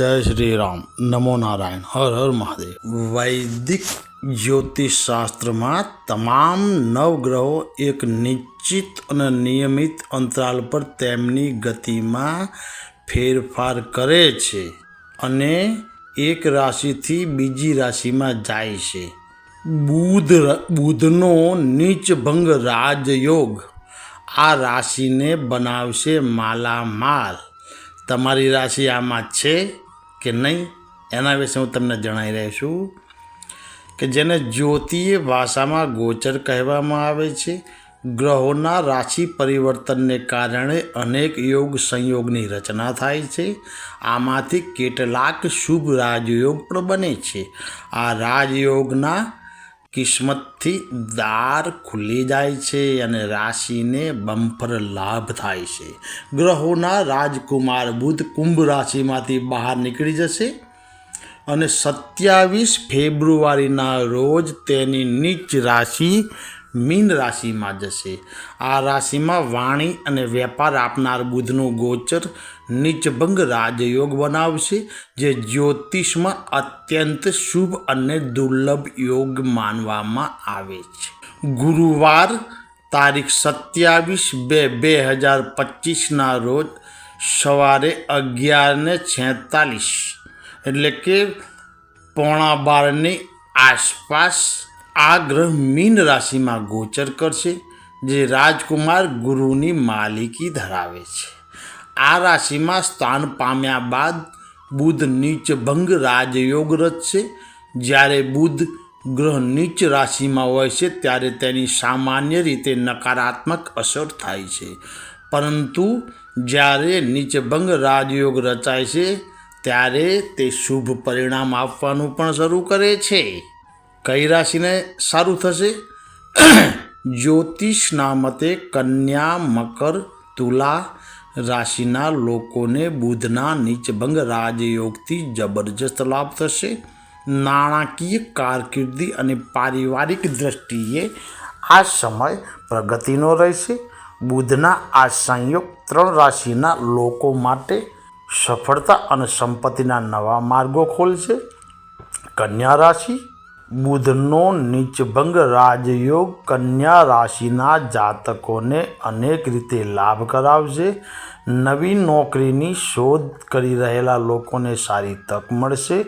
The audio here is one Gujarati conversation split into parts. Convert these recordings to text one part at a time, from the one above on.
જય શ્રી રામ નમો નારાયણ. હર હર મહાદેવ. વૈદિક જ્યોતિષ શાસ્ત્રમાં તમામ નવગ્રહો એક નિશ્ચિત અને નિયમિત અંતરાલ પર તેમની ગતિમાં ફેરફાર કરે છે અને એક રાશિથી બીજી રાશિમાં જાય છે. બુધ બુધનો નીચભંગ રાજયોગ આ રાશિને બનાવશે માલામાલ. તમારી રાશિ આમાં છે? કે નહીં? એના વિશે હું તમને જણાવી રહ્યો છું કે જેને જ્યોતિય ભાષામાં ગોચર કહેવામાં આવે છે, ગ્રહોના રાશિ પરિવર્તનને કારણે અનેક યોગ સંયોગની રચના થાય છે. આમાંથી કેટલાક શુભ રાજયોગ પણ બને છે. આ રાજયોગના કિસ્મતથી દાર ખુલી જાય છે અને રાશિને બમ્પર લાભ થાય છે. ગ્રહોના રાજકુમાર બુધ કુંભ રાશિમાંથી બહાર નીકળી જશે અને સત્યાવીસ ફેબ્રુઆરીના રોજ તેની નીચ રાશિ મીન રાશિમાં જશે. આ રાશિમાં વાણી અને વેપાર આપનાર બુધનું ગોચર નીચભંગ રાજયોગ બનાવશે, જે જ્યોતિષમાં અત્યંત શુભ અને દુર્લભ યોગ માનવામાં આવે છે. ગુરુવાર તારીખ સત્યાવીસ બે બે હજાર પચીસના રોજ સવારે અગિયારને છેતાલીસ, એટલે કે પોણા બારની આસપાસ આ ગ્રહ મીન રાશિમાં ગોચર કરશે, જે રાજકુમાર ગુરુની માલિકી ધરાવે છે. આ રાશિમાં સ્થાન પામ્યા બાદ બુધ નીચ ભંગ રાજયોગ રચશે. જ્યારે બુધ ગ્રહ નીચ રાશિમાં હોય છે, ત્યારે તેની સામાન્ય રીતે નકારાત્મક અસર થાય છે. પરંતુ જ્યારે નીચભંગ રાજયોગ રચાય છે, ત્યારે તે શુભ પરિણામ આપવાનું પણ શરૂ કરે છે. કઈ રાશિને સારું થશે? જ્યોતિષના મતે કન્યા, મકર, તુલા રાશિના લોકોને બુધના નીચભંગ રાજયોગથી જબરજસ્ત લાભ થશે. નાણાકીય કારકિર્દી અને પારિવારિક દ્રષ્ટિએ આ સમય પ્રગતિનો રહેશે. બુધના આ સંયોગ ત્રણ રાશિના લોકો માટે સફળતા અને સંપત્તિના નવા માર્ગો ખોલશે. કન્યા રાશિ બુધનો નીચભંગ રાજયોગ કન્યા રાશિના જાતકોને અનેક રીતે લાભ કરાવશે. નવી નોકરીની શોધ કરી રહેલા લોકોને સારી તક મળશે.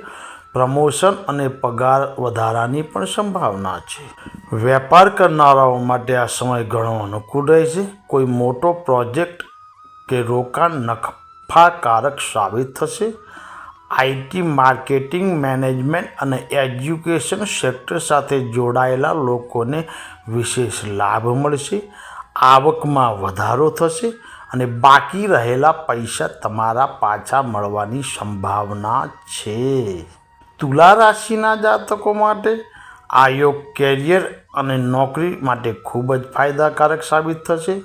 પ્રમોશન અને પગાર વધારાની પણ સંભાવના છે. વેપાર કરનારાઓ માટે આ સમય ઘણો અનુકૂળ રહેશે. કોઈ મોટો પ્રોજેક્ટ કે રોકાણ નફાકારક સાબિત થશે. આઈટી માર્કેટિંગ મેનેજમેન્ટ અને એજ્યુકેશન સેક્ટર સાથે જોડાયેલા લોકોને વિશેષ લાભ મળશે, આવકમાં વધારો થશે અને બાકી રહેલા પૈસા તમારા પાછા મળવાની સંભાવના છે. તુલા રાશિના જાતકો માટે આ યોગ કેરિયર અને નોકરી માટે ખૂબ જ ફાયદાકારક સાબિત થશે.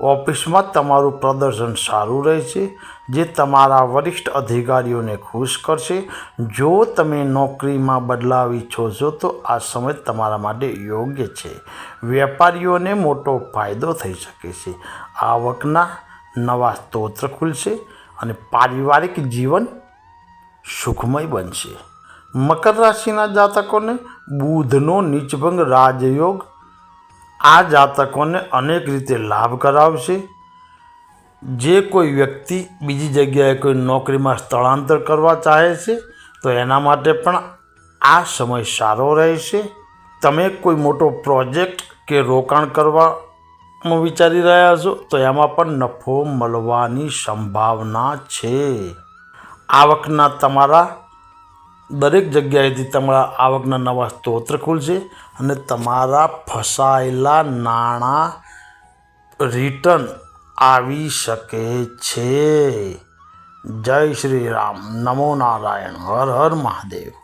ઓફિસમાં તમારું પ્રદર્શન સારું રહેશે, જે તમારા વરિષ્ઠ અધિકારીઓને ખુશ કરશે. જો તમે નોકરીમાં બદલાવ ઈચ્છો છો તો આ સમય તમારા માટે યોગ્ય છે. વેપારીઓને મોટો ફાયદો થઈ શકે છે. આવકના નવા સ્ત્રોત ખુલશે અને પારિવારિક જીવન સુખમય બનશે. મકર રાશિના જાતકોને બુધનો નીચભંગ રાજયોગ આ જાતકોને અનેક રીતે લાભ કરાવશે. જે કોઈ વ્યક્તિ બીજી જગ્યાએ કોઈ નોકરીમાં સ્થળાંતર કરવા ચાહે છે, તો એના માટે પણ આ સમય સારો રહેશે. તમે કોઈ મોટો પ્રોજેક્ટ કે રોકાણ કરવામાં વિચારી રહ્યા છો, તો એમાં પણ નફો મળવાની સંભાવના છે. આવકના તમારા દરેક જગ્યાએથી તમારા આવકના નવા સ્ત્રોત ખુલશે અને તમારા ફસાયેલા નાણાં રિટર્ન આવી શકે છે. જય શ્રી રામ. નમો નારાયણ. હર હર મહાદેવ.